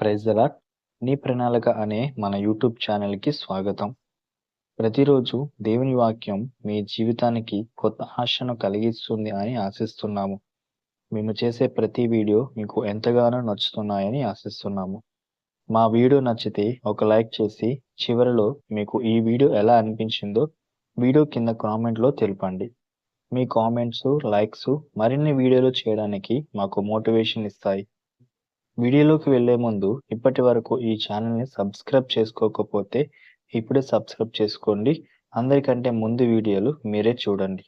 Praise the నీ ప్రణాళిక అనే మన యూట్యూబ్ ఛానల్‌కి స్వాగతం. ప్రతిరోజు దేవుని వాక్యం మీ జీవితానికి కొత్త ఆశను కలిగిస్తుంది అని ఆశిస్తున్నాము. మేము చేసే ప్రతి వీడియో మీకు ఎంతగానో నచ్చుతున్నాయని ఆశిస్తున్నాము. మా వీడియో నచ్చితే ఒక లైక్ చేసి చివరిలో మీకు ఈ వీడియో ఎలా అనిపించిందో వీడియో కింద కామెంట్‌లో తెలపండి. మీ కామెంట్స్, లైక్స్ మరిన్ని వీడియోలు చేయడానికి మాకు మోటివేషన్ ఇస్తాయి. వీడియోలోకి వెళ్ళే ముందు ఇప్పటి వరకు ఈ ఛానల్‌ని సబ్స్క్రైబ్ చేసుకోకపోతే ఇప్పుడే సబ్స్క్రైబ్ చేసుకోండి. అందరికంటే ముందు వీడియోలు మీరే చూడండి.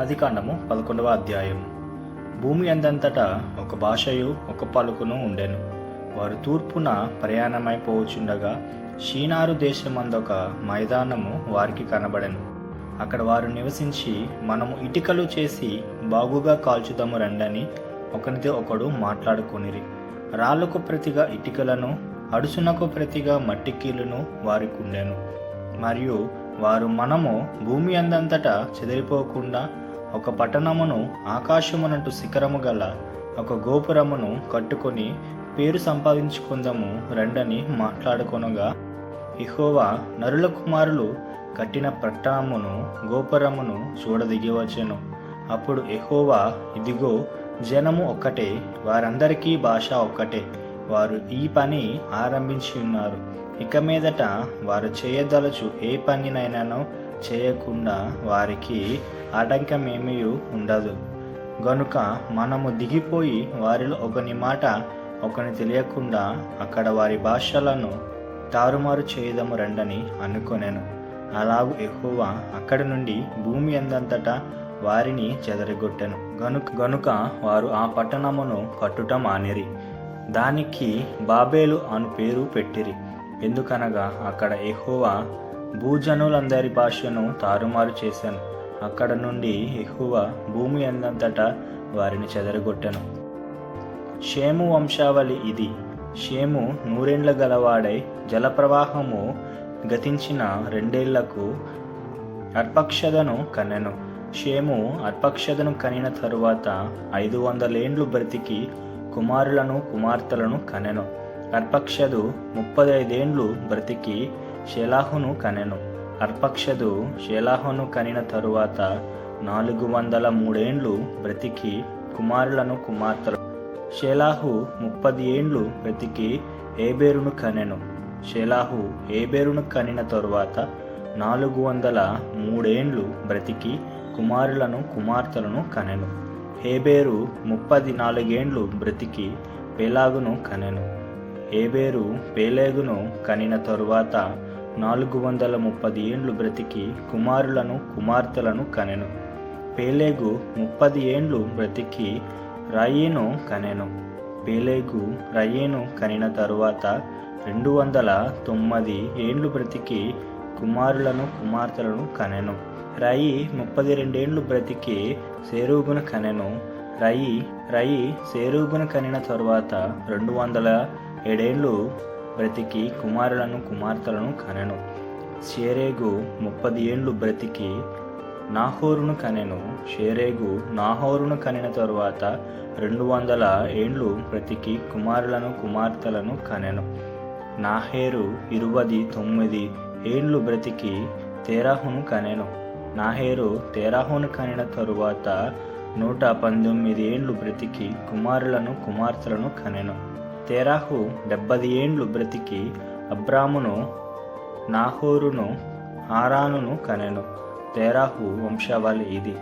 ఆదికాండము పదకొండవ అధ్యాయం భూమి అందంతటా ఒక భాషయు ఒక పలుకును ఉండెను వారు తూర్పున ప్రయాణమైపోవచ్చుండగా షీనారు దేశమందొక మైదానము వారికి కనబడెను. అక్కడ వారు నివసించి మనము ఇటుకలు చేసి బాగుగా కాల్చుదాము రండని ఒకనితో ఒకడు మాట్లాడుకొనిరి. రాళ్ళకు ప్రతిగా ఇటుకలను అడుసునకు ప్రతిగా మట్టి వారికుండెను. వారికి మరియు వారు మనము భూమి అందంతటా చెదిరిపోకుండా ఒక పట్టణమును ఆకాశమునంటు శిఖరము గల ఒక గోపురమును కట్టుకొని పేరు సంపాదించుకుందాము రండని మాట్లాడుకొనగా ఇహోవా నరుల కుమారులు కట్టిన పట్టణమును గోపురమును చూడదిగివచ్చెను. అప్పుడు ఎహోవా ఇదిగో జనము ఒక్కటే వారందరికీ భాష ఒక్కటే. వారు ఈ పని ఆరంభించి ఉన్నారు. ఇక మీదట వారు చేయదలచు ఏ పనినైనానో చేయకుండా వారికి ఆటంకమేమీ ఉండదు. గనుక మనము దిగిపోయి వారిలో ఒకని మాట ఒకని తెలియకుండా అక్కడ వారి భాషలను తారుమారు చేయదము రండని అనుకొనెను. అలాగు ఎహోవా అక్కడి నుండి భూమి అందంతటా వారిని చెదరగొట్టెను. గనుక గనుక వారు ఆ పట్టణమును కట్టుట మానిరి. దానికి బాబేలు అను పేరు పెట్టిరి. ఎందుకనగా అక్కడ ఎహోవా భూజనులందరి భాషను తారుమారు చేశాను అక్కడ నుండి ఎహువ భూమి అందంతటా వారిని చెదరగొట్టెను. షేము వంశావళి ఇది. షేము నూరేండ్ల గలవాడై జలప్రవాహము గతించిన రెండేళ్ళకు అర్పక్షదను కనెను షేము అర్పక్షదను కనిన తరువాత ఐదు వందలేండ్లు బ్రతికి కుమారులను కుమార్తెలను కనెను అర్పక్షదు ముప్పదైదేండ్లు బ్రతికి షెలాహును కనెను అర్పక్షదు షేలాహును కనిన తరువాత నాలుగు వందల మూడేండ్లు బ్రతికి కుమారులను కుమార్తెలు. షేలాహు ముప్పది ఏండ్లు బ్రతికి ఏబేరును కనెను. షేలాహు ఏబేరును కనిన తరువాత నాలుగు వందల మూడేండ్లు బ్రతికి కుమారులను కుమార్తెలను కనెను. హేబేరు ముప్పది నాలుగేండ్లు బ్రతికి పేలాగును కనెను. ఏబేరు పేలేగును కనిన తరువాత నాలుగు వందల ముప్పది ఏండ్లు బ్రతికి కుమారులను కుమార్తెలను కనెను. పేలేగు ముప్పది ఏండ్లు బ్రతికి రయీను కనెను. పేలేగు రయీను కనిన తరువాత రెండు వందల తొమ్మిది ఏండ్లు బ్రతికి కుమారులను కుమార్తెలను కనెను. రయి ముప్పది రెండేండ్లు బ్రతికి సేరూగును కనెను. రయి రయి సేరూగును కనిన తరువాత రెండు వందల ఏడేండ్లు బ్రతికి కుమారులను కుమార్తెలను కనెను. షేరేగు ముప్పది ఏండ్లు బ్రతికి నాహోరును కనెను. షేరేగు నాహోరును కనిన తరువాత రెండు వందల ఏండ్లు బ్రతికి కుమారులను కుమార్తెలను కనెను. నాహేరు ఇరువది తొమ్మిది ఏండ్లు బ్రతికి తేరాహును కనెను. నాహేరు తేరాహును కనిన తరువాత నూట పంతొమ్మిది ఏండ్లు బ్రతికి కుమారులను కుమార్తెలను కనెను. తేరాహు డెబ్బది ఏండ్లు బ్రతికి అబ్రామును నాహోరును హారానును కనెను. తేరాహు వంశావళి ఇది.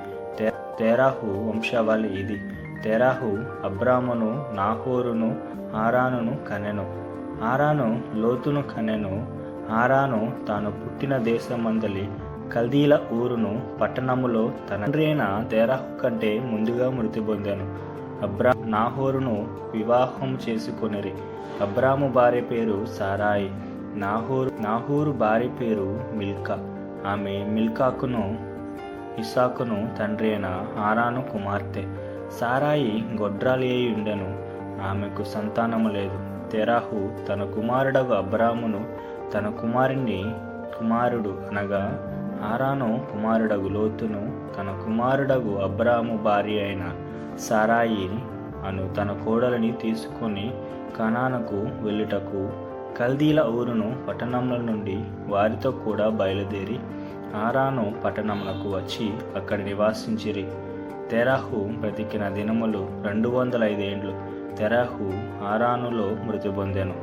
తేరాహు వంశావళి ఇది. తెరాహు అబ్రామును నాహోరును హారానును కనెను. హారాను లోతును కనెను. హారాను తాను పుట్టిన దేశమందలి కల్దీల ఊరును పట్టణములో తండ్రైన తేరాహు కంటే ముందుగా మృతి పొందాను. అబ్రా నాహోరును వివాహం చేసుకొనిరి. అబ్రాము భార్య పేరు సారాయి. నాహోరు నాహూరు భార్య పేరు మిల్కా. ఆమె మిల్కాకును ఇసాకును తండ్రి అయిన ఆరాను కుమార్తె. సారాయి గొడ్రాలి ఉండెను ఆమెకు సంతానము లేదు. తెరాహు తన కుమారుడగు అబ్రామును తన కుమారుని కుమారుడు అనగా ఆరాను కుమారుడగు లోతును తన కుమారుడగు అబ్రాము భార్య అయిన సారాయి అను తన కోడలిని తీసుకొని కనానకు వెళ్ళుటకు కల్దీల ఊరును పట్టణముల నుండి వారితో కూడా బయలుదేరి ఆరాను పట్టణమునకు వచ్చి అక్కడ నివాసించిరి. తెరాహు బ్రతికిన దినములు రెండు వందల ఐదేండ్లు తెరాహు ఆరానులో మృతి పొందెను.